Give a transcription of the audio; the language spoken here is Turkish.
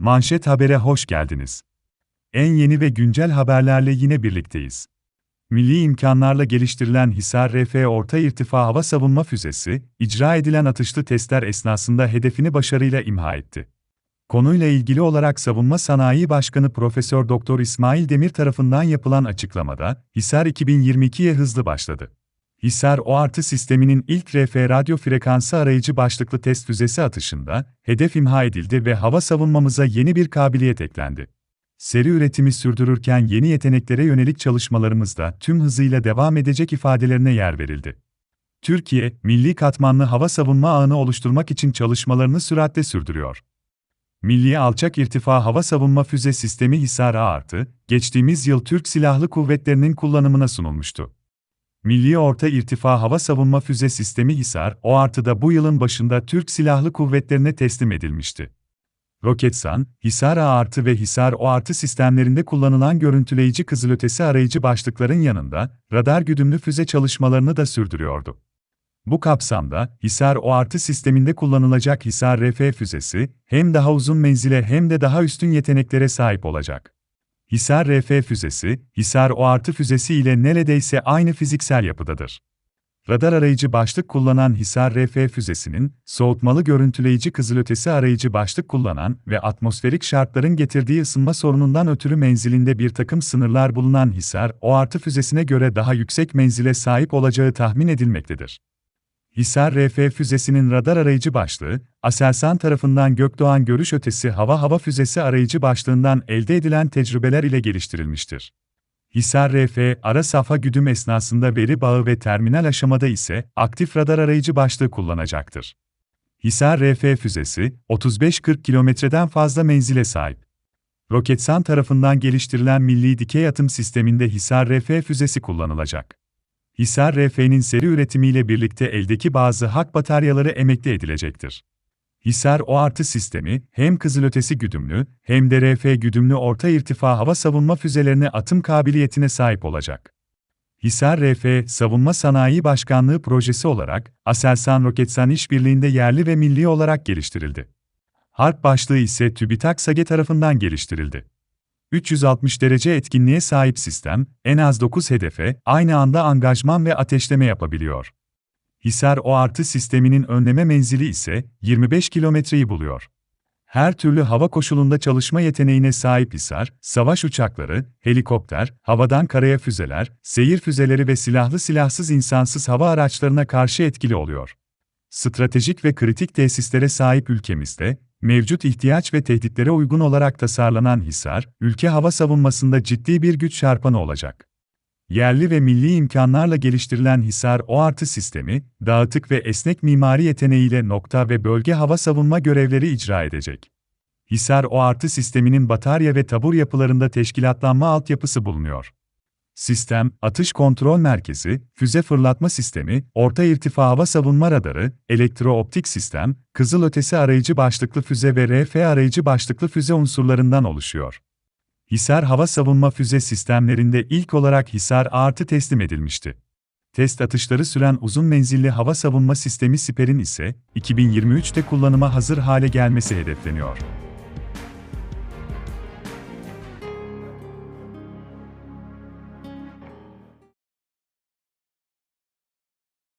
Manşet Haber'e hoş geldiniz. En yeni ve güncel haberlerle yine birlikteyiz. Milli imkanlarla geliştirilen Hisar RF orta irtifa hava savunma füzesi, icra edilen atışlı testler esnasında hedefini başarıyla imha etti. Konuyla ilgili olarak Savunma Sanayi Başkanı Profesör Doktor İsmail Demir tarafından yapılan açıklamada, Hisar 2022'ye hızlı başladı. Hisar O artı sisteminin ilk RF radyo frekansı arayıcı başlıklı test füzesi atışında, hedef imha edildi ve hava savunmamıza yeni bir kabiliyet eklendi. Seri üretimi sürdürürken yeni yeteneklere yönelik çalışmalarımızda tüm hızıyla devam edecek ifadelerine yer verildi. Türkiye, milli katmanlı hava savunma ağını oluşturmak için çalışmalarını süratle sürdürüyor. Milli Alçak İrtifa Hava Savunma Füze Sistemi Hisar A artı, geçtiğimiz yıl Türk Silahlı Kuvvetleri'nin kullanımına sunulmuştu. Milli Orta İrtifa Hava Savunma Füze Sistemi Hisar, O artı da bu yılın başında Türk Silahlı Kuvvetlerine teslim edilmişti. Roketsan, Hisar A artı ve Hisar O artı sistemlerinde kullanılan görüntüleyici kızılötesi arayıcı başlıkların yanında, radar güdümlü füze çalışmalarını da sürdürüyordu. Bu kapsamda, Hisar O artı sisteminde kullanılacak Hisar RF füzesi, hem daha uzun menzile hem de daha üstün yeteneklere sahip olacak. Hisar RF füzesi, Hisar O artı füzesi ile neredeyse aynı fiziksel yapıdadır. Radar arayıcı başlık kullanan Hisar RF füzesinin, soğutmalı görüntüleyici kızılötesi arayıcı başlık kullanan ve atmosferik şartların getirdiği ısınma sorunundan ötürü menzilinde bir takım sınırlar bulunan Hisar O artı füzesine göre daha yüksek menzile sahip olacağı tahmin edilmektedir. Hisar RF füzesinin radar arayıcı başlığı, Aselsan tarafından Gökdoğan Görüş Ötesi Hava Hava Füzesi arayıcı başlığından elde edilen tecrübeler ile geliştirilmiştir. Hisar RF, ara safha güdüm esnasında veri bağı ve terminal aşamada ise aktif radar arayıcı başlığı kullanacaktır. Hisar RF füzesi, 35-40 kilometreden fazla menzile sahip. Roketsan tarafından geliştirilen Milli Dikey Atım Sisteminde Hisar RF füzesi kullanılacak. Hisar RF'nin seri üretimiyle birlikte eldeki bazı hak bataryaları emekli edilecektir. Hisar O artı sistemi, hem kızılötesi güdümlü, hem de RF güdümlü orta irtifa hava savunma füzelerine atım kabiliyetine sahip olacak. Hisar RF, Savunma Sanayi Başkanlığı projesi olarak, Aselsan Roketsan işbirliğinde yerli ve milli olarak geliştirildi. Harp başlığı ise TÜBİTAK SAGE tarafından geliştirildi. 360 derece etkinliğe sahip sistem, en az 9 hedefe aynı anda angajman ve ateşleme yapabiliyor. Hisar O artı sisteminin önleme menzili ise 25 kilometreyi buluyor. Her türlü hava koşulunda çalışma yeteneğine sahip Hisar, savaş uçakları, helikopter, havadan karaya füzeler, seyir füzeleri ve silahlı silahsız insansız hava araçlarına karşı etkili oluyor. Stratejik ve kritik tesislere sahip ülkemizde, mevcut ihtiyaç ve tehditlere uygun olarak tasarlanan Hisar, ülke hava savunmasında ciddi bir güç çarpanı olacak. Yerli ve milli imkanlarla geliştirilen Hisar O artı sistemi, dağıtık ve esnek mimari yeteneğiyle nokta ve bölge hava savunma görevleri icra edecek. Hisar O artı sisteminin batarya ve tabur yapılarında teşkilatlanma altyapısı bulunuyor. Sistem, atış kontrol merkezi, füze fırlatma sistemi, orta irtifa hava savunma radarı, elektrooptik sistem, kızılötesi arayıcı başlıklı füze ve RF arayıcı başlıklı füze unsurlarından oluşuyor. Hisar hava savunma füze sistemlerinde ilk olarak Hisar artı teslim edilmişti. Test atışları süren uzun menzilli hava savunma sistemi Siper'in ise 2023'te kullanıma hazır hale gelmesi hedefleniyor.